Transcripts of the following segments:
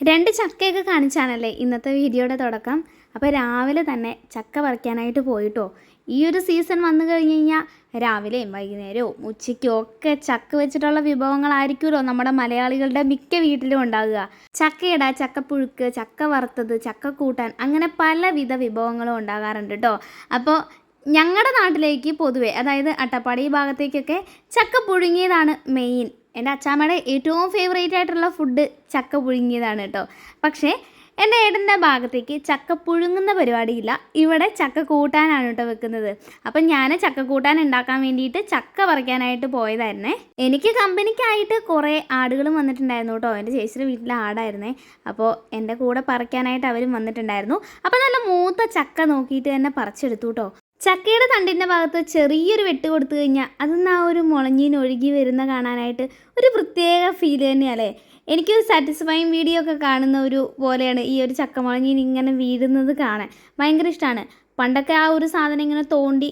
രണ്ട് ചക്കയൊക്കെ കാണിച്ചാണല്ലേ ഇന്നത്തെ വീഡിയോയുടെ തുടക്കം. അപ്പോൾ രാവിലെ തന്നെ ചക്ക പറിക്കാനായിട്ട് പോയിട്ടോ. ഈ ഒരു സീസൺ വന്നു കഴിഞ്ഞ് കഴിഞ്ഞാൽ രാവിലെയും വൈകുന്നേരവും ഉച്ചയ്ക്കും ഒക്കെ ചക്ക വെച്ചിട്ടുള്ള വിഭവങ്ങളായിരിക്കുമല്ലോ നമ്മുടെ മലയാളികളുടെ മിക്ക വീട്ടിലും ഉണ്ടാകുക ചക്കയിട ചക്കപ്പുഴുക്ക് ചക്ക വറുത്തത് ചക്ക കൂട്ടാൻ അങ്ങനെ പലവിധ വിഭവങ്ങളും ഉണ്ടാകാറുണ്ട് കേട്ടോ. അപ്പോൾ ഞങ്ങളുടെ നാട്ടിലേക്ക് പൊതുവെ അതായത് അട്ടപ്പാടി ഭാഗത്തേക്കൊക്കെ ചക്ക പുഴുങ്ങിയതാണ് മെയിൻ. എന്റെ അച്ചാമ്മയുടെ ഏറ്റവും ഫേവറേറ്റ് ആയിട്ടുള്ള ഫുഡ് ചക്ക പുഴുങ്ങിയതാണ് കേട്ടോ. പക്ഷേ എന്റെ ഏട്ടന്റെ ഭാഗത്തേക്ക് ചക്ക പുഴുങ്ങുന്ന പരിപാടിയില്ല. ഇവിടെ ചക്ക കൂട്ടാനാണ് കേട്ടോ വെക്കുന്നത്. അപ്പം ഞാൻ ചക്ക കൂട്ടാൻ ഉണ്ടാക്കാൻ വേണ്ടിയിട്ട് ചക്ക പറിക്കാനായിട്ട് പോയതായിരുന്നേ. എനിക്ക് കമ്പനിക്കായിട്ട് കുറേ ആടുകളും വന്നിട്ടുണ്ടായിരുന്നു കേട്ടോ. എന്റെ ചേച്ചിയുടെ വീട്ടിലെ ആടായിരുന്നേ. അപ്പോൾ എന്റെ കൂടെ പറിക്കാനായിട്ട് അവരും വന്നിട്ടുണ്ടായിരുന്നു. അപ്പോൾ നല്ല മൂത്ത ചക്ക നോക്കിയിട്ട് തന്നെ പറിച്ചെടുത്തു കേട്ടോ. ചക്കയുടെ തണ്ടിന്റെ ഭാഗത്ത് ചെറിയൊരു വെട്ട് കൊടുത്തു കഴിഞ്ഞാൽ അതൊന്ന് ആ ഒരു മുളഞ്ഞീന് ഒഴുകി വരുന്ന കാണാനായിട്ട് ഒരു പ്രത്യേക ഫീൽ തന്നെയല്ലേ? എനിക്കൊരു സാറ്റിസ്ഫൈങ് വീഡിയോ ഒക്കെ കാണുന്ന ഒരു പോലെയാണ് ഈ ഒരു ചക്ക മുളഞ്ഞീൻ ഇങ്ങനെ വീഴുന്നത് കാണാൻ. ഭയങ്കര ഇഷ്ടമാണ്. പണ്ടൊക്കെ ആ ഒരു സാധനം ഇങ്ങനെ തോണ്ടി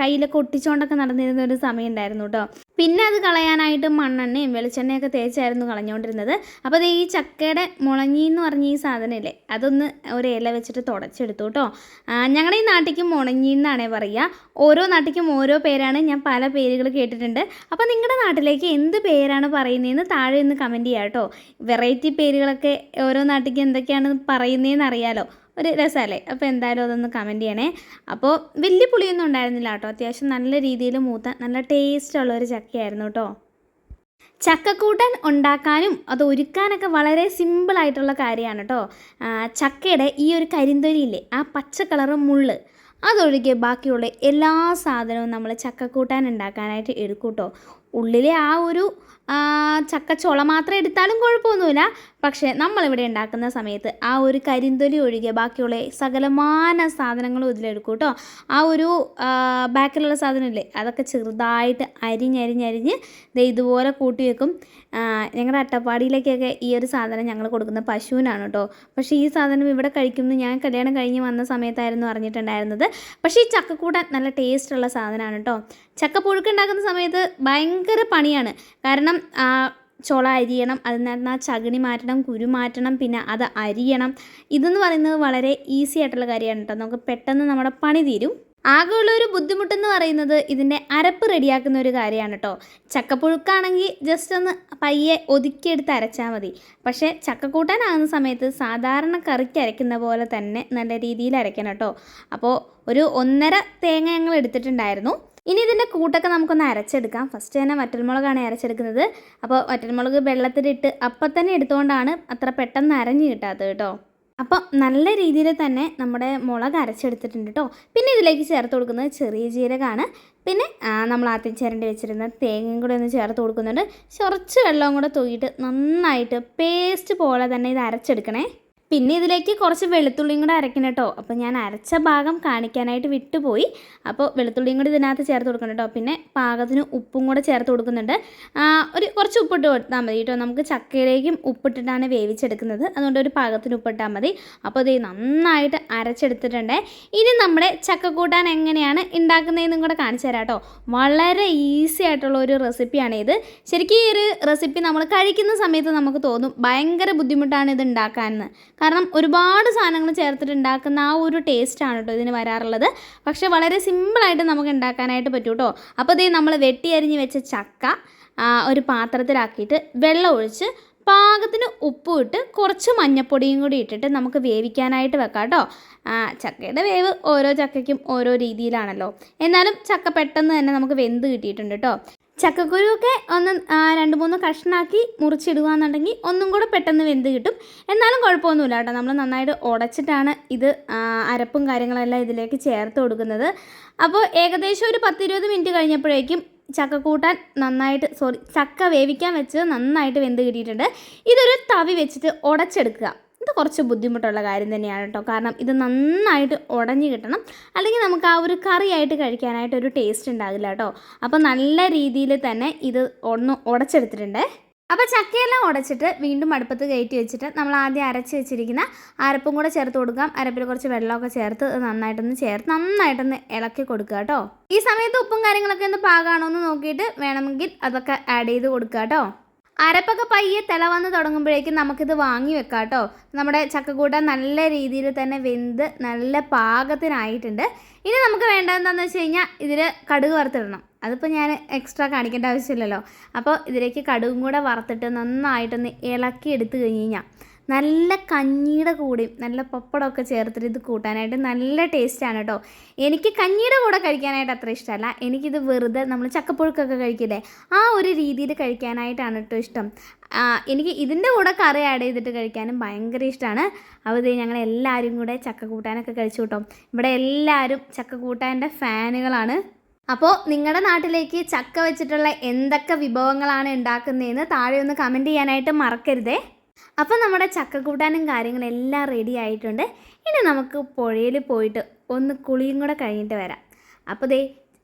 കയ്യിലൊക്കെ ഒട്ടിച്ചുകൊണ്ടൊക്കെ നടന്നിരുന്ന ഒരു സമയം ഉണ്ടായിരുന്നു കേട്ടോ പിന്നെ അത് കളയാനായിട്ട് മണ്ണെണ്ണയും വെളിച്ചെണ്ണയൊക്കെ തേച്ചായിരുന്നു കളഞ്ഞുകൊണ്ടിരുന്നത് അപ്പോൾ അത് ഈ ചക്കയുടെ മുളങ്ങി എന്ന് പറഞ്ഞ ഈ സാധനമില്ലേ അതൊന്ന് ഒരു ഇല വെച്ചിട്ട് തുടച്ചെടുത്തു കേട്ടോ ഞങ്ങളുടെ ഈ നാട്ടിലേക്ക് മുളങ്ങി എന്നാണേ പറയുക ഓരോ നാട്ടിക്കും ഓരോ പേരാണ് ഞാൻ പല പേരുകൾ കേട്ടിട്ടുണ്ട്. അപ്പോൾ നിങ്ങളുടെ നാട്ടിലേക്ക് എന്ത് പേരാണ് പറയുന്നതെന്ന് താഴെ ഒന്ന് കമന്റ് ചെയ്യാം കേട്ടോ വെറൈറ്റി പേരുകളൊക്കെ ഓരോ നാട്ടിലേക്ക് എന്തൊക്കെയാണ് പറയുന്നതെന്ന് അറിയാലോ. ഒരു രസമല്ലേ? അപ്പോൾ എന്തായാലും അതൊന്ന് കമന്റ് ചെയ്യണേ. അപ്പോൾ വലിയ പുളിയൊന്നും ഉണ്ടായിരുന്നില്ല കേട്ടോ. അത്യാവശ്യം നല്ല രീതിയിൽ മൂത്ത നല്ല ടേസ്റ്റ് ഉള്ള ഒരു ചക്കയായിരുന്നു കേട്ടോ. ചക്കക്കൂട്ടൻ ഉണ്ടാക്കാനും അത് ഒരുക്കാനൊക്കെ വളരെ സിമ്പിളായിട്ടുള്ള കാര്യമാണ് കേട്ടോ. ചക്കയുടെ ഈ ഒരു കരിന്തൊലിയില്ലേ ആ പച്ച കളറ് മുള്ള് അതൊഴികെ ബാക്കിയുള്ള എല്ലാ സാധനവും നമ്മൾ ചക്കക്കൂട്ടാൻ ഉണ്ടാക്കാനായിട്ട് എടുക്കും കേട്ടോ. ഉള്ളിലെ ആ ഒരു ചക്കച്ചോള മാത്രം എടുത്താലും കുഴപ്പമൊന്നുമില്ല. പക്ഷേ നമ്മളിവിടെ ഉണ്ടാക്കുന്ന സമയത്ത് ആ ഒരു കരിന്തൊലി ഒഴികെ ബാക്കിയുള്ള സകലമാന സാധനങ്ങളും ഇതിലെടുക്കും കേട്ടോ. ആ ഒരു ബാക്കിലുള്ള സാധനമില്ലേ അതൊക്കെ ചെറുതായിട്ട് അരിഞ്ഞരിഞ്ഞരിഞ്ഞ് ഇതുപോലെ കൂട്ടി വെക്കും. ഞങ്ങളുടെ അട്ടപ്പാടിയിലേക്കൊക്കെ ഈ ഒരു സാധനം ഞങ്ങൾ കൊടുക്കുന്ന പശുവിനാണ് കേട്ടോ. പക്ഷേ ഈ സാധനം ഇവിടെ കഴിക്കുമെന്ന് ഞാൻ കല്യാണം കഴിഞ്ഞ് വന്ന സമയത്തായിരുന്നു അറിഞ്ഞിട്ടുണ്ടായിരുന്നത്. പക്ഷേ ഈ ചക്കക്കൂടാൻ നല്ല ടേസ്റ്റുള്ള സാധനമാണ് കേട്ടോ. ചക്കപ്പുഴുക്ക് ഉണ്ടാക്കുന്ന സമയത്ത് ഭയങ്കര പണിയാണ്. കാരണം ചുള അരിയണം നിന്ന് ആ ചകിണി മാറ്റണം കുരു മാറ്റണം പിന്നെ അത് അരിയണം. ഇതെന്ന് പറയുന്നത് വളരെ ഈസി ആയിട്ടുള്ള കാര്യമാണ് കേട്ടോ. നമുക്ക് പെട്ടെന്ന് നമ്മുടെ പണി തീരും. ആകെയുള്ള ഒരു ബുദ്ധിമുട്ടെന്ന് പറയുന്നത് ഇതിന്റെ അരപ്പ് റെഡിയാക്കുന്ന ഒരു കാര്യമാണ് കേട്ടോ. ചക്കപ്പുഴുക്കാണെങ്കിൽ ജസ്റ്റ് ഒന്ന് പയ്യെ ഒതുക്കിയെടുത്ത് അരച്ചാൽ മതി. പക്ഷേ ചക്കക്കൂട്ടാനാകുന്ന സമയത്ത് സാധാരണ കറിക്ക് അരയ്ക്കുന്ന പോലെ തന്നെ നല്ല രീതിയിൽ അരയ്ക്കണം കേട്ടോ. അപ്പോൾ ഒരു ഒന്നര തേങ്ങ ഞങ്ങൾ എടുത്തിട്ടുണ്ടായിരുന്നു. ഇനി ഇതിന്റെ കൂട്ടൊക്കെ നമുക്കൊന്ന് അരച്ചെടുക്കാം. ഫസ്റ്റ് തന്നെ വറ്റൽമുളകാണ് അരച്ചെടുക്കുന്നത്. അപ്പോൾ വറ്റൽമുളക് വെള്ളത്തിലിട്ട് അപ്പം തന്നെ എടുത്തുകൊണ്ടാണ് അത്ര പെട്ടെന്ന് അരഞ്ഞ് കിട്ടാത്തത് കേട്ടോ. അപ്പോൾ നല്ല രീതിയിൽ തന്നെ നമ്മുടെ മുളക് അരച്ചെടുത്തിട്ടുണ്ട് കേട്ടോ. പിന്നെ ഇതിലേക്ക് ചേർത്ത് കൊടുക്കുന്നത് ചെറിയ ജീരകമാണ്. പിന്നെ നമ്മൾ ആദ്യം ചിരണ്ടി വെച്ചിരുന്ന തേങ്ങയും കൂടെ ഒന്ന് ചേർത്ത് കൊടുക്കുന്നുണ്ട്. കുറച്ച് വെള്ളവും കൂടെ തൂക്കിയിട്ട് നന്നായിട്ട് പേസ്റ്റ് പോലെ തന്നെ ഇത് അരച്ചെടുക്കണേ. പിന്നെ ഇതിലേക്ക് കുറച്ച് വെളുത്തുള്ളിയും കൂടെ അരക്കണം കേട്ടോ. അപ്പോൾ ഞാൻ അരച്ച ഭാഗം കാണിക്കാനായിട്ട് വിട്ടുപോയി. അപ്പോൾ വെളുത്തുള്ളിയും കൂടി ഇതിനകത്ത് ചേർത്ത് കൊടുക്കണം കേട്ടോ. പിന്നെ പാകത്തിന് ഉപ്പും കൂടെ ചേർത്ത് കൊടുക്കുന്നുണ്ട്. ഒരു കുറച്ച് ഉപ്പിട്ട് കൊടുത്താൽ മതി കേട്ടോ. നമുക്ക് ചക്കയിലേക്കും ഉപ്പിട്ടിട്ടാണ് വേവിച്ചെടുക്കുന്നത്. അതുകൊണ്ട് ഒരു പാകത്തിന് ഉപ്പിട്ടാൽ മതി. അപ്പോൾ ഇത് നന്നായിട്ട് അരച്ചെടുത്തിട്ടുണ്ട്. ഇനി നമ്മുടെ ചക്കക്കൂട്ടാൻ എങ്ങനെയാണ് ഉണ്ടാക്കുന്നതെന്നും കൂടെ കാണിച്ചു തരാം കേട്ടോ. വളരെ ഈസി ആയിട്ടുള്ള ഒരു റെസിപ്പിയാണ് ഇത്. ശരിക്കും ഈ ഒരു റെസിപ്പി നമ്മൾ കഴിക്കുന്ന സമയത്ത് നമുക്ക് തോന്നും ഭയങ്കര ബുദ്ധിമുട്ടാണ് ഇത് ഉണ്ടാക്കാനെന്ന്. കാരണം ഒരുപാട് സാധനങ്ങൾ ചേർത്തിട്ട് ഉണ്ടാക്കുന്ന ആ ഒരു ടേസ്റ്റാണ് കേട്ടോ ഇതിന് വരാറുള്ളത്. പക്ഷേ വളരെ സിമ്പിളായിട്ട് നമുക്ക് ഉണ്ടാക്കാനായിട്ട് പറ്റും കേട്ടോ അപ്പോൾ ഇതേ നമ്മൾ വെട്ടി അരിഞ്ഞ് വെച്ച ചക്ക ഒരു പാത്രത്തിലാക്കിയിട്ട് വെള്ളം ഒഴിച്ച് പാകത്തിന് ഉപ്പ് ഇട്ട് കുറച്ച് മഞ്ഞപ്പൊടിയും കൂടി ഇട്ടിട്ട് നമുക്ക് വേവിക്കാനായിട്ട് വെക്കാം കേട്ടോ ചക്കയുടെ വേവ് ഓരോ ചക്കയ്ക്കും ഓരോ രീതിയിലാണല്ലോ. എന്നാലും ചക്ക പെട്ടെന്ന് തന്നെ നമുക്ക് വെന്ത് കിട്ടിയിട്ടുണ്ട് കേട്ടോ ചക്കക്കുരുവൊക്കെ ഒന്ന് രണ്ട് മൂന്ന് കഷ്ണാക്കി മുറിച്ചിടുകയെന്നുണ്ടെങ്കിൽ ഒന്നും കൂടെ പെട്ടെന്ന് വെന്ത് കിട്ടും. എന്നാലും കുഴപ്പമൊന്നുമില്ല കേട്ടോ. നമ്മൾ നന്നായിട്ട് ഉടച്ചിട്ടാണ് ഇത് അരപ്പും കാര്യങ്ങളെല്ലാം ഇതിലേക്ക് ചേർത്ത് കൊടുക്കുന്നത്. അപ്പോൾ ഏകദേശം ഒരു പത്തിരുപത് മിനിറ്റ് കഴിഞ്ഞപ്പോഴേക്കും ചക്ക കൂട്ടാൻ നന്നായിട്ട് സോറി ചക്ക വേവിക്കാൻ വെച്ച് നന്നായിട്ട് വെന്ത് കിട്ടിയിട്ടുണ്ട്. ഇതൊരു തവി വെച്ചിട്ട് ഉടച്ചെടുക്കുക. ഇത് കുറച്ച് ബുദ്ധിമുട്ടുള്ള കാര്യം തന്നെയാണ് കേട്ടോ. കാരണം ഇത് നന്നായിട്ട് ഉടഞ്ഞു കിട്ടണം. അല്ലെങ്കിൽ നമുക്ക് ആ ഒരു കറിയായിട്ട് കഴിക്കാനായിട്ട് ഒരു ടേസ്റ്റ് ഉണ്ടാകില്ല കേട്ടോ. അപ്പോൾ നല്ല രീതിയിൽ തന്നെ ഇത് ഒന്ന് ഉടച്ചെടുത്തിട്ടുണ്ട്. അപ്പോൾ ചക്കയെല്ലാം ഉടച്ചിട്ട് വീണ്ടും അടുപ്പത്ത് കയറ്റി വെച്ചിട്ട് നമ്മൾ ആദ്യം അരച്ച് വെച്ചിരിക്കുന്ന അരപ്പും കൂടെ ചേർത്ത് കൊടുക്കാം. അരപ്പിൽ കുറച്ച് വെള്ളമൊക്കെ ചേർത്ത് നന്നായിട്ടൊന്ന് ചേർത്ത് നന്നായിട്ടൊന്ന് ഇളക്കി കൊടുക്കുക കേട്ടോ. ഈ സമയത്ത് ഉപ്പും കാര്യങ്ങളൊക്കെ ഒന്ന് പാകാണോ എന്ന് നോക്കിയിട്ട് വേണമെങ്കിൽ അതൊക്കെ ആഡ് ചെയ്ത് കൊടുക്കുക കേട്ടോ. അരപ്പൊക്കെ പയ്യെ തിള വന്ന് തുടങ്ങുമ്പോഴേക്കും നമുക്കിത് വാങ്ങി വെക്കാം കേട്ടോ. നമ്മുടെ ചക്കക്കൂട്ട നല്ല രീതിയിൽ തന്നെ വെന്ത് നല്ല പാകത്തിനായിട്ടുണ്ട്. ഇനി നമുക്ക് വേണ്ടതെന്താണെന്ന് വെച്ച് കഴിഞ്ഞാൽ ഇതിൽ കടുക് വറുത്തിടണം. അതിപ്പോൾ ഞാൻ എക്സ്ട്രാ കാണിക്കേണ്ട ആവശ്യമില്ലല്ലോ. അപ്പോൾ ഇതിലേക്ക് കടുകും കൂടെ വറുത്തിട്ട് നന്നായിട്ടൊന്ന് ഇളക്കി എടുത്തു കഴിഞ്ഞ് കഴിഞ്ഞാൽ നല്ല കഞ്ഞിയുടെ കൂടെയും നല്ല പപ്പടമൊക്കെ ചേർത്തിട്ട് ഇത് കൂട്ടാനായിട്ട് നല്ല ടേസ്റ്റാണ് കേട്ടോ. എനിക്ക് കഞ്ഞിയുടെ കൂടെ കഴിക്കാനായിട്ട് അത്ര ഇഷ്ടമല്ല. എനിക്കിത് വെറുതെ നമ്മൾ ചക്കപ്പുഴുക്കൊക്കെ കഴിക്കില്ലേ? ആ ഒരു രീതിയിൽ കഴിക്കാനായിട്ടാണ് കേട്ടോ ഇഷ്ടം. എനിക്ക് ഇതിന്റെ കൂടെ കറി ആഡ് ചെയ്തിട്ട് കഴിക്കാനും ഭയങ്കര ഇഷ്ടമാണ്. അപ്പോൾ ഞങ്ങൾ എല്ലാവരും കൂടെ ചക്ക കൂട്ടാനൊക്കെ കഴിച്ചു കേട്ടോ. ഇവിടെ എല്ലാവരും ചക്ക കൂട്ടാന്റെ ഫാനുകളാണ്. അപ്പോൾ നിങ്ങളുടെ നാട്ടിലേക്ക് ചക്ക വെച്ചിട്ടുള്ള എന്തൊക്കെ വിഭവങ്ങളാണ് ഉണ്ടാക്കുന്നതെന്ന് താഴെ ഒന്ന് കമന്റ് ചെയ്യാനായിട്ട് മറക്കരുതേ. അപ്പോൾ നമ്മുടെ ചക്കക്കൂട്ടാനും കാര്യങ്ങളും എല്ലാം റെഡി ആയിട്ടുണ്ട്. ഇനി നമുക്ക് പുഴയിൽ പോയിട്ട് ഒന്ന് കുളിയും കൂടെ കഴിഞ്ഞിട്ട് വരാം. അപ്പോൾ ദേ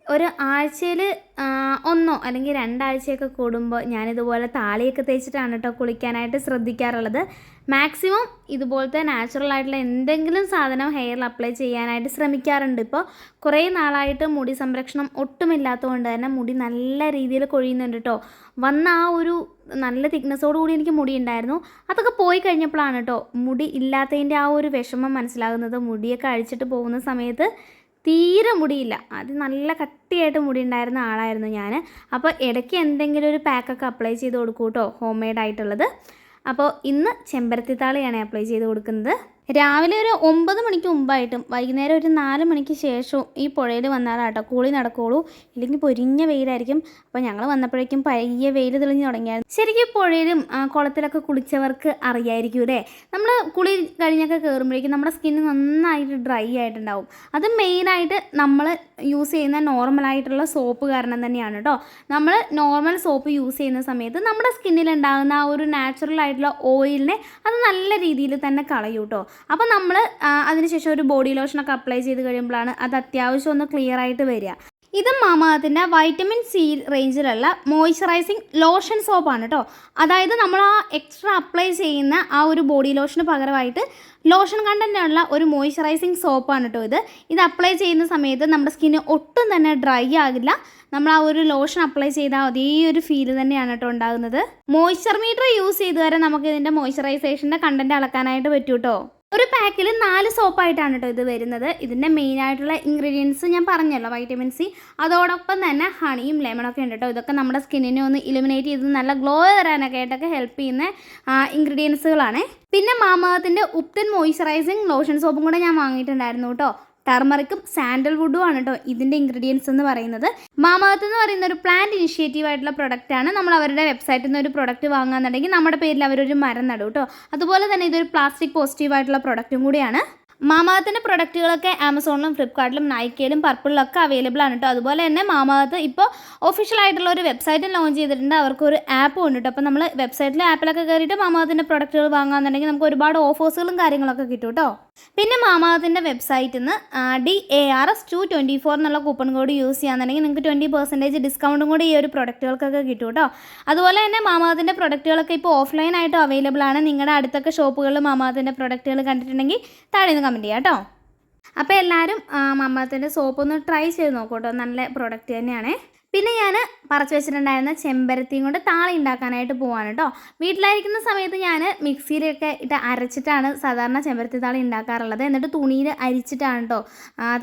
ഒരു ആഴ്ചയിൽ ഒന്നോ അല്ലെങ്കിൽ രണ്ടാഴ്ചയൊക്കെ കൂടുമ്പോൾ ഞാനിതുപോലെ താളിയൊക്കെ തേച്ചിട്ടാണ് കേട്ടോ കുളിക്കാനായിട്ട് ശ്രദ്ധിക്കാറുള്ളത്. മാക്സിമം ഇതുപോലത്തെ നാച്ചുറൽ ആയിട്ടുള്ള എന്തെങ്കിലും സാധനം ഹെയറിൽ അപ്ലൈ ചെയ്യാനായിട്ട് ശ്രമിക്കാറുണ്ട്. ഇപ്പോൾ കുറേ നാളായിട്ട് മുടി സംരക്ഷണം ഒട്ടുമില്ലാത്തതുകൊണ്ട് തന്നെ മുടി നല്ല രീതിയിൽ കൊഴിയുന്നുണ്ട് കേട്ടോ വന്ന ആ ഒരു നല്ല തിക്നെസ്സോട് കൂടി എനിക്ക് മുടി ഉണ്ടായിരുന്നു. അതൊക്കെ പോയി കഴിഞ്ഞപ്പോഴാണ് കേട്ടോ മുടി ഇല്ലാത്തതിന്റെ ആ ഒരു വിഷമം മനസ്സിലാകുന്നത്. മുടിയൊക്കെ അഴിച്ചിട്ട് പോകുന്ന സമയത്ത് തീരെ മുടിയില്ല. അത് നല്ല കട്ടിയായിട്ട് മുടി ഉണ്ടായിരുന്ന ആളായിരുന്നു ഞാൻ അപ്പോൾ ഇടയ്ക്ക് എന്തെങ്കിലും ഒരു പാക്കൊക്കെ അപ്ലൈ ചെയ്ത് കൊടുക്കൂട്ടോ ഹോം മെയ്ഡ് ആയിട്ടുള്ളത്. അപ്പോൾ ഇന്ന് ചെമ്പരത്തി ചെമ്പരത്തിത്താളിയാണ് അപ്ലൈ ചെയ്ത് കൊടുക്കുന്നത്. രാവിലെ ഒരു ഒമ്പത് മണിക്ക് മുമ്പായിട്ടും വൈകുന്നേരം ഒരു നാല് മണിക്ക് ശേഷവും ഈ പുഴയിൽ വന്നാലാട്ടോ. കൂളി നടക്കുകയുള്ളൂ ഇല്ലെങ്കിൽ പൊരിഞ്ഞ വെയിലായിരിക്കും. അപ്പോൾ ഞങ്ങൾ വന്നപ്പോഴേക്കും പഴകിയ വെയിൽ തെളിഞ്ഞു തുടങ്ങിയായിരുന്നു. ശരിക്കും പുഴയിലും കുളത്തിലൊക്കെ കുളിച്ചവർക്ക് അറിയായിരിക്കും അല്ലേ? നമ്മൾ കുളി കഴിഞ്ഞൊക്കെ കയറുമ്പോഴേക്കും നമ്മുടെ സ്കിന്ന് നന്നായിട്ട് ഡ്രൈ ആയിട്ടുണ്ടാവും. അത് മെയിനായിട്ട് നമ്മൾ യൂസ് ചെയ്യുന്ന നോർമലായിട്ടുള്ള സോപ്പ് കാരണം തന്നെയാണ് കേട്ടോ നമ്മൾ നോർമൽ സോപ്പ് യൂസ് ചെയ്യുന്ന സമയത്ത് നമ്മുടെ സ്കിന്നിൽ ഉണ്ടാകുന്ന ആ ഒരു നാച്ചുറൽ ആയിട്ടുള്ള ഓയിലിനെ അത് നല്ല രീതിയിൽ തന്നെ കളയൂട്ടോ അപ്പോൾ നമ്മൾ അതിനുശേഷം ഒരു ബോഡി ലോഷനൊക്കെ അപ്ലൈ ചെയ്ത് കഴിയുമ്പോഴാണ് അത് അത്യാവശ്യം ഒന്ന് ക്ലിയർ ആയിട്ട് വരിക. ഇത് മാമാത്തിന്റെ വൈറ്റമിൻ സി റേഞ്ചിലുള്ള മോയ്സ്ചറൈസിങ് ലോഷൻ സോപ്പാണ് കേട്ടോ അതായത് നമ്മൾ ആ എക്സ്ട്രാ അപ്ലൈ ചെയ്യുന്ന ആ ഒരു ബോഡി ലോഷന് പകരമായിട്ട് ലോഷൻ കണ്ടന്റുള്ള ഒരു മോയ്സ്ചറൈസിങ് സോപ്പാണ് കേട്ടോ ഇത്. ഇത് അപ്ലൈ ചെയ്യുന്ന സമയത്ത് നമ്മുടെ സ്കിന്ന് ഒട്ടും തന്നെ ഡ്രൈ ആകില്ല. നമ്മൾ ആ ഒരു ലോഷൻ അപ്ലൈ ചെയ്താൽ അതേ ഒരു ഫീൽ തന്നെയാണ് കേട്ടോ ഉണ്ടാകുന്നത്. മോയ്സ്ചർ മീറ്റർ യൂസ് ചെയ്ത് വരെ നമുക്ക് ഇതിന്റെ മോയ്സ്ചറൈസേഷന്റെ കണ്ടന്റ് അളക്കാനായിട്ട് പറ്റൂ കേട്ടോ ഒരു പാക്കിൽ നാല് സോപ്പായിട്ടാണ് കേട്ടോ ഇത് വരുന്നത്. ഇതിന്റെ മെയിൻ ആയിട്ടുള്ള ഇൻഗ്രീഡിയൻസ് ഞാൻ പറഞ്ഞല്ലോ വൈറ്റമിൻ സി അതോടൊപ്പം തന്നെ ഹണിയും ലെമണൊക്കെ ഉണ്ട് കേട്ടോ ഇതൊക്കെ നമ്മുടെ സ്കിന്നിനെ ഒന്ന് ഇലിമിനേറ്റ് ചെയ്ത് നല്ല ഗ്ലോ തരാനൊക്കെ ആയിട്ടൊക്കെ ഹെൽപ്പ് ചെയ്യുന്ന ഇൻഗ്രീഡിയൻസുകളാണ് പിന്നെ മാമകത്തിന്റെ ഉപ്തൻ മോയ്സ്ചറൈസിങ് ലോഷൻ സോപ്പും കൂടെ ഞാൻ വാങ്ങിയിട്ടുണ്ടായിരുന്നു കേട്ടോ ടർമറിക്കും സാൻഡൽവുഡും ആണ് കേട്ടോ ഇതിന്റെ ഇൻഗ്രീഡിയൻസ് എന്ന് പറയുന്നത്. മാമകത്ത് എന്ന് പറയുന്ന ഒരു പ്ലാന്റ് ഇനിഷ്യേറ്റീവ് ആയിട്ടുള്ള പ്രൊഡക്റ്റ് ആണ്. നമ്മൾ അവരുടെ വെബ്സൈറ്റിൽ നിന്ന് ഒരു പ്രൊഡക്റ്റ് വാങ്ങുകയെന്നുണ്ടെങ്കിൽ നമ്മുടെ പേരിൽ അവരൊരു മരം നടും കേട്ടോ അതുപോലെ തന്നെ ഇതൊരു പ്ലാസ്റ്റിക് പോസിറ്റീവ് ആയിട്ടുള്ള പ്രൊഡക്റ്റും കൂടിയാണ്. മാമാകത്തിന്റെ പ്രൊഡക്റ്റുകളൊക്കെ ആമസോണിലും ഫ്ലിപ്കാർട്ടിലും നൈക്കയിലും പർപ്പിളിലും ഒക്കെ അവൈലബിൾ ആണ് കേട്ടോ അതുപോലെ തന്നെ മാമാത്ത് ഇപ്പോൾ ഒഫീഷ്യൽ ആയിട്ടുള്ള ഒരു വെബ്സൈറ്റും ലോഞ്ച് ചെയ്തിട്ടുണ്ട്. അവർക്ക് ഒരു ആപ്പ് ഉണ്ട് കേട്ടോ അപ്പോൾ നമ്മൾ വെബ്സൈറ്റിലെ ആപ്പിലൊക്കെ കയറിയിട്ട് മാമാത്തിന്റെ പ്രൊഡക്റ്റുകൾ വാങ്ങാന്നുണ്ടെങ്കിൽ നമുക്ക് ഒരുപാട് ഓഫേഴ്സുകളും കാര്യങ്ങളൊക്കെ കിട്ടും കേട്ടോ പിന്നെ മാമാത്തിന്റെ വെബ്സൈറ്റിൽ നിന്ന് D A R S two twenty four എന്നുള്ള കൂപ്പൺ കോഡ് യൂസ് ചെയ്യാന്നുണ്ടെങ്കിൽ നിങ്ങൾക്ക് ട്വന്റി പെർസെന്റേജ് ഡിസ്കൗണ്ടും കൂടി ഈ ഒരു പ്രൊഡക്റ്റുകൾക്കൊക്കെ കിട്ടും കേട്ടോ അതുപോലെ തന്നെ മാമാത്തിന്റെ പ്രൊഡക്റ്റുകളൊക്കെ ഇപ്പോൾ ഓഫ്ലൈനായിട്ട് അവൈലബിൾ ആണ്. നിങ്ങളുടെ അടുത്തൊക്കെ ഷോപ്പുകളിൽ മാമാത്തിന്റെ പ്രൊഡക്റ്റുകൾ കണ്ടിട്ടുണ്ടെങ്കിൽ താഴെ നിന്ന് കമന്റ് ചെയ്യാം കേട്ടോ. അപ്പോൾ എല്ലാവരും മമ്മത്തിന്റെ സോപ്പ് ഒന്ന് ട്രൈ ചെയ്ത് നോക്കൂട്ടോ നല്ല പ്രൊഡക്റ്റ് തന്നെയാണ്. പിന്നെ ഞാൻ പറിച്ചു വെച്ചിട്ടുണ്ടായിരുന്ന ചെമ്പരത്തിയും കൊണ്ട് താളി ഉണ്ടാക്കാനായിട്ട് പോവാണ് കേട്ടോ. വീട്ടിലായിരിക്കുന്ന സമയത്ത് ഞാൻ മിക്സിയിലൊക്കെ ഇട്ട് അരച്ചിട്ടാണ് സാധാരണ ചെമ്പരത്തി താളി ഉണ്ടാക്കാറുള്ളത്. എന്നിട്ട് തുണിയിൽ അരിച്ചിട്ടാണ് കേട്ടോ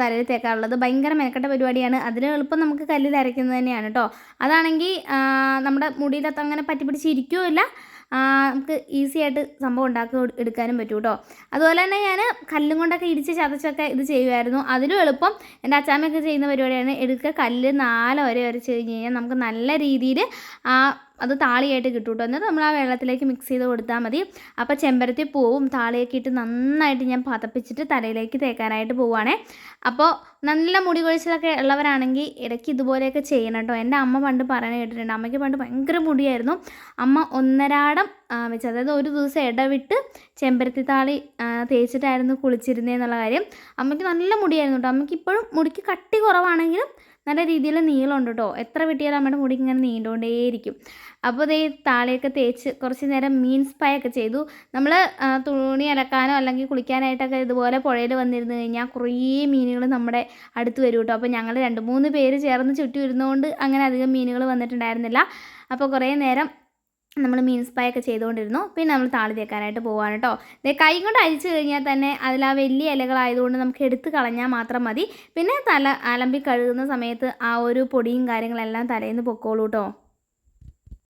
തലയിൽ തേക്കാറുള്ളത്. ഭയങ്കര മെനക്കെട്ട പരിപാടിയാണ്. അതിന് എളുപ്പം നമുക്ക് കല്ലിൽ അരയ്ക്കുന്നത് തന്നെയാണ് കേട്ടോ. അതാണെങ്കിൽ ആ, നമ്മുടെ മുടിയിലത്ത് അങ്ങനെ പറ്റി പിടിച്ചിരിക്കുകയില്ല ആ, നമുക്ക് ഈസി ആയിട്ട് സംഭവം ഉണ്ടാക്കി എടുക്കാനും പറ്റും കേട്ടോ അതുപോലെ തന്നെ ഞാൻ കല്ലും കൊണ്ടൊക്കെ ഇടിച്ച് ചതച്ചൊക്കെ ഇത് ചെയ്യുമായിരുന്നു അതിലും എളുപ്പം എന്റെ അച്ചാമ്മയൊക്കെ ചെയ്യുന്ന പരിപാടിയാണ്. എടുക്കുക കല്ല് നാല് വരെ വരച്ച് കഴിഞ്ഞ് കഴിഞ്ഞാൽ നമുക്ക് നല്ല രീതിയിൽ ആ അത് താളിയായിട്ട് കിട്ടും കേട്ടോ എന്നിട്ട് നമ്മൾ ആ വെള്ളത്തിലേക്ക് മിക്സ് ചെയ്ത് കൊടുത്താൽ മതി. അപ്പോൾ ചെമ്പരത്തി പൂവും താളിയൊക്കെ ഇട്ട് നന്നായിട്ട് ഞാൻ പതപ്പിച്ചിട്ട് തലയിലേക്ക് തേക്കാനായിട്ട് പോവുകയാണേ അപ്പോൾ നല്ല മുടി കൊഴിച്ചിലൊക്കെ ഉള്ളവരാണെങ്കിൽ ഇടയ്ക്ക് ഇതുപോലെയൊക്കെ ചെയ്യണം കേട്ടോ എന്റെ അമ്മ പണ്ട് പറഞ്ഞു കേട്ടിട്ടുണ്ട്. അമ്മയ്ക്ക് പണ്ട് ഭയങ്കര മുടിയായിരുന്നു. അമ്മ ഒന്നരാടം വെച്ച് അതായത് ഒരു ദിവസം ഇടവിട്ട് ചെമ്പരത്തി താളി തേച്ചിട്ടായിരുന്നു കുളിച്ചിരുന്നതെന്നുള്ള കാര്യം. അമ്മയ്ക്ക് നല്ല മുടിയായിരുന്നു കേട്ടോ അമ്മയ്ക്ക് ഇപ്പോഴും മുടിക്ക് കട്ടി കുറവാണെങ്കിലും നല്ല രീതിയിൽ നീളമുണ്ട് കേട്ടോ എത്ര വെട്ടിയാലും അമ്മയുടെ മുടി ഇങ്ങനെ നീണ്ടുകൊണ്ടേയിരിക്കും അപ്പോൾ ദേ താളിയൊക്കെ തേച്ച് കുറച്ച് നേരം മീൻ സ്പൈ ഒക്കെ ചെയ്തു. നമ്മൾ തുണി അലക്കാനോ അല്ലെങ്കിൽ കുളിക്കാനായിട്ടൊക്കെ ഇതുപോലെ പുഴയിൽ വന്നിരുന്നു കഴിഞ്ഞാൽ കുറേ മീനുകൾ നമ്മുടെ അടുത്ത് വരും കേട്ടോ അപ്പോൾ ഞങ്ങൾ രണ്ട് മൂന്ന് പേര് ചേർന്ന് ചുറ്റും ഇരുന്നുകൊണ്ട് അങ്ങനെ അധികം മീനുകൾ വന്നിട്ടുണ്ടായിരുന്നില്ല. അപ്പോൾ കുറേ നേരം നമ്മൾ മീൻസ് സ്പൈ ഒക്കെ ചെയ്തുകൊണ്ടിരുന്നു. പിന്നെ നമ്മൾ താളി തേക്കാനായിട്ട് പോവാണ് കേട്ടോ കൈ കൊണ്ട് അരിച്ചു കഴിഞ്ഞാൽ തന്നെ അതിൽ ആ വലിയ ഇലകളായതുകൊണ്ട് നമുക്ക് എടുത്ത് കളഞ്ഞാൽ മാത്രം മതി. പിന്നെ തല അലമ്പി കഴുകുന്ന സമയത്ത് ആ ഒരു പൊടിയും കാര്യങ്ങളെല്ലാം തലേന്ന് പൊക്കോളൂ കേട്ടോ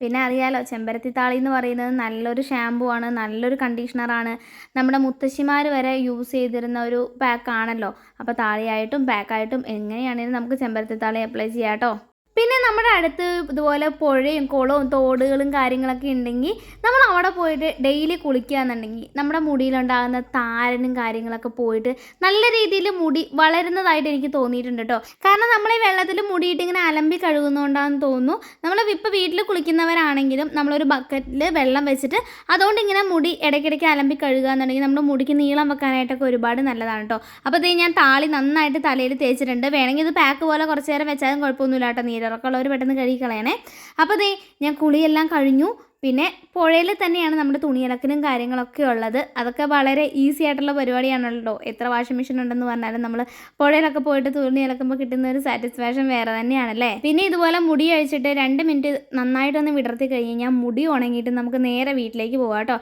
പിന്നെ അറിയാലോ ചെമ്പരത്തി താളി എന്ന് പറയുന്നത് നല്ലൊരു ഷാമ്പു ആണ് നല്ലൊരു കണ്ടീഷണറാണ് നമ്മുടെ മുത്തശ്ശിമാർ വരെ യൂസ് ചെയ്തിരുന്ന ഒരു പാക്കാണല്ലോ അപ്പോൾ താളിയായിട്ടും പാക്കായിട്ടും എങ്ങനെയാണെങ്കിലും നമുക്ക് ചെമ്പരത്തി താളി അപ്ലൈ ചെയ്യാം കേട്ടോ പിന്നെ നമ്മുടെ അടുത്ത് ഇതുപോലെ പുഴയും കുളവും തോടുകളും കാര്യങ്ങളൊക്കെ ഉണ്ടെങ്കിൽ നമ്മൾ അവിടെ പോയിട്ട് ഡെയിലി കുളിക്കുകയെന്നുണ്ടെങ്കിൽ നമ്മുടെ മുടിയിലുണ്ടാകുന്ന താരനും കാര്യങ്ങളൊക്കെ പോയിട്ട് നല്ല രീതിയിൽ മുടി വളരുന്നതായിട്ട് എനിക്ക് തോന്നിയിട്ടുണ്ട് കേട്ടോ. കാരണം നമ്മൾ ഈ വെള്ളത്തിൽ മുടിയിട്ട് ഇങ്ങനെ അലമ്പി കഴുകുന്നതുകൊണ്ടാണെന്ന് തോന്നുന്നു. നമ്മൾ ഇപ്പോൾ വീട്ടിൽ കുളിക്കുന്നവരാണെങ്കിലും നമ്മളൊരു ബക്കറ്റിൽ വെള്ളം വെച്ചിട്ട് അതുകൊണ്ട് ഇങ്ങനെ മുടി ഇടയ്ക്കിടയ്ക്ക് അലമ്പി കഴുകുക എന്നുണ്ടെങ്കിൽ നമ്മുടെ മുടിക്ക് നീളം വെക്കാനായിട്ടൊക്കെ ഒരുപാട് നല്ലതാണ് കേട്ടോ. അപ്പോൾ ഇത് ഞാൻ താളി നന്നായിട്ട് തലയിൽ തേച്ചിട്ടുണ്ട്. വേണമെങ്കിൽ ഇത് പാക്ക് പോലെ കുറച്ച് നേരം വെച്ചാലും കുഴപ്പമൊന്നുമില്ല കേട്ടോ നീരിറക്കമുള്ളവർ പെട്ടെന്ന് കഴുകി കളയണേ അപ്പോൾ ദേ ഞാൻ കുളിയെല്ലാം കഴിഞ്ഞു. പിന്നെ പുഴയിൽ തന്നെയാണ് നമ്മുടെ തുണിയലക്കലും കാര്യങ്ങളൊക്കെ ഉള്ളത്. അതൊക്കെ വളരെ ഈസി ആയിട്ടുള്ള പരിപാടിയാണല്ലോ. എത്ര വാഷിംഗ് മെഷീൻ ഉണ്ടെന്ന് പറഞ്ഞാലും നമ്മൾ പുഴയിലൊക്കെ പോയിട്ട് തുണി അലക്കുമ്പോൾ കിട്ടുന്ന ഒരു സാറ്റിസ്ഫാക്ഷൻ വേറെ തന്നെയാണല്ലേ? പിന്നെ ഇതുപോലെ മുടി അഴിച്ചിട്ട് രണ്ട് മിനിറ്റ് നന്നായിട്ടൊന്ന് വിടർത്തി കഴിഞ്ഞ് കഴിഞ്ഞാൽ മുടി ഉണങ്ങിയിട്ട് നമുക്ക് നേരെ വീട്ടിലേക്ക് പോകാം കേട്ടോ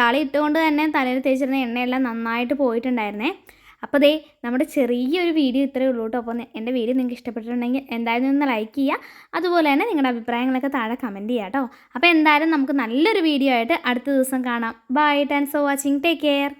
താളി ഇട്ടുകൊണ്ട് തന്നെ തലയിൽ തേച്ചിരുന്ന എണ്ണയെല്ലാം നന്നായിട്ട് പോയിട്ടുണ്ടായിരുന്നേ. അപ്പോൾ ദേ നമ്മുടെ ചെറിയൊരു വീഡിയോ ഇത്രയേ ഉള്ളൂ കേട്ടോ. അപ്പോൾ എന്റെ വീഡിയോ നിങ്ങൾക്ക് ഇഷ്ടപ്പെട്ടിട്ടുണ്ടെങ്കിൽ എന്തായാലും ഒന്ന് ലൈക്ക് ചെയ്യുക. അതുപോലെ തന്നെ നിങ്ങളുടെ അഭിപ്രായങ്ങളൊക്കെ താഴെ കമന്റ് ചെയ്യുക കേട്ടോ. അപ്പോൾ എന്തായാലും നമുക്ക് നല്ലൊരു വീഡിയോ ആയിട്ട് അടുത്ത ദിവസം കാണാം. Bye thanks for watching take care